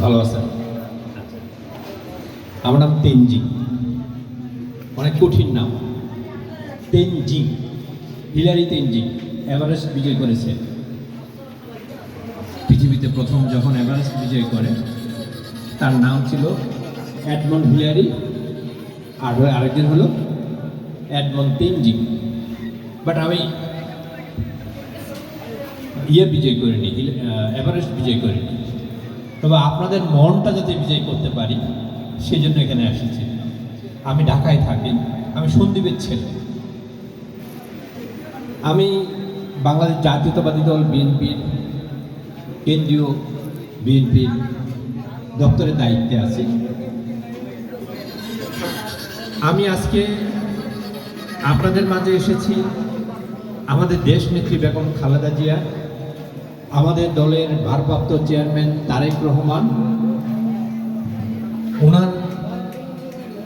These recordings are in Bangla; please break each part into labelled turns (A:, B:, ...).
A: ভালো আছেন আমার নাম তেনজিং। অনেক কঠিন নাম। তেনজিং। হিলারি তেনজিং। এভারেস্ট বিজয় করেছে। পৃথিবীতে প্রথম যখন এভারেস্ট বিজয় করে, তার নাম ছিল অ্যাডমন্ড হিলারি, আর আরেকজন হলো অ্যাডমন্ড তেনজিং। বাট আমি ইয়ে বিজয় করিনি এভারেস্ট বিজয় করিনি। তবে আপনাদের মনটা যাতে বিজয় করতে পারি সেই জন্য এখানে এসেছি। আমি ঢাকায় থাকি, আমি সন্দীপের ছেলে। আমি বাংলাদেশ জাতীয়তাবাদী দল বিএনপির কেন্দ্রীয় বিএনপির দপ্তরের দায়িত্বে আছি। আমি আজকে আপনাদের মাঝে এসেছি। আমাদের দেশ নেত্রী বেগম খালেদা জিয়া আমাদের দলের ভারপ্রাপ্ত চেয়ারম্যান তারেক রহমান, ওনার,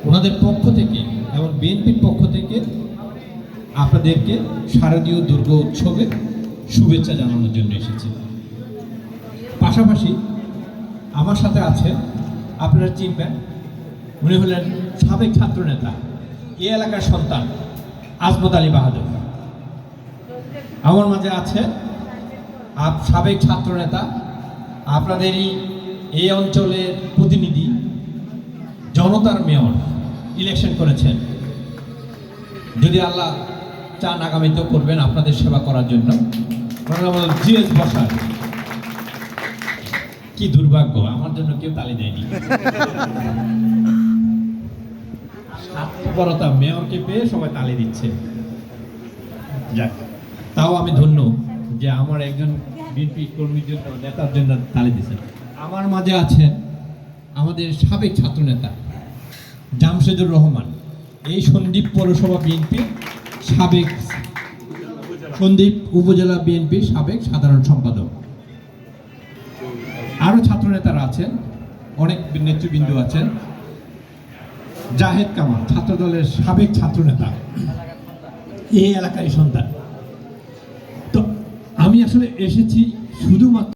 A: ওনাদের পক্ষ থেকে এবং বিএনপির পক্ষ থেকে আপনাদেরকে শারদীয় দুর্গ উৎসবে শুভেচ্ছা জানানোর জন্য এসেছি। পাশাপাশি আমার সাথে আছে আপনারা চিনবেন, উনি হলেন সাবেক ছাত্রনেতা, এই এলাকার সন্তান আজমত আলী বাহাদুর। আমার মাঝে আছে আপ সাবেক ছাত্রনেতা, আপনাদেরই এই অঞ্চলের প্রতিনিধি, জনতার মেয়র ইলেকশন করেছেন। যদি আল্লাহ চান আগামীতেও করবেন, আপনাদের সেবা করার জন্য। জিএস বসার। কি দুর্ভাগ্য, আমার জন্য কেউ তালি দেয়নি। স্বার্থপরতা মেয়রকে পেয়ে সবাই তালি দিচ্ছে। যাক, তাও আমি ধন্য। যে আমার একজন বিএনপি কর্মীর জন্য নেতার জন্য তালি দিচ্ছেন আমার মাঝে আছেন আমাদের সাবেক ছাত্রনেতা জামশেদুর রহমান, এই সন্দীপ পৌরসভা বিএনপি সাবেক সন্দীপ উপজেলা বিএনপির সাবেক সাধারণ সম্পাদক। আরও ছাত্রনেতারা আছেন, অনেক নেতৃবৃন্দ আছেন। জাহেদ কামাল, ছাত্রদলের সাবেক ছাত্রনেতা। এই এলাকারই সন্তান। আসলে এসেছি শুধুমাত্র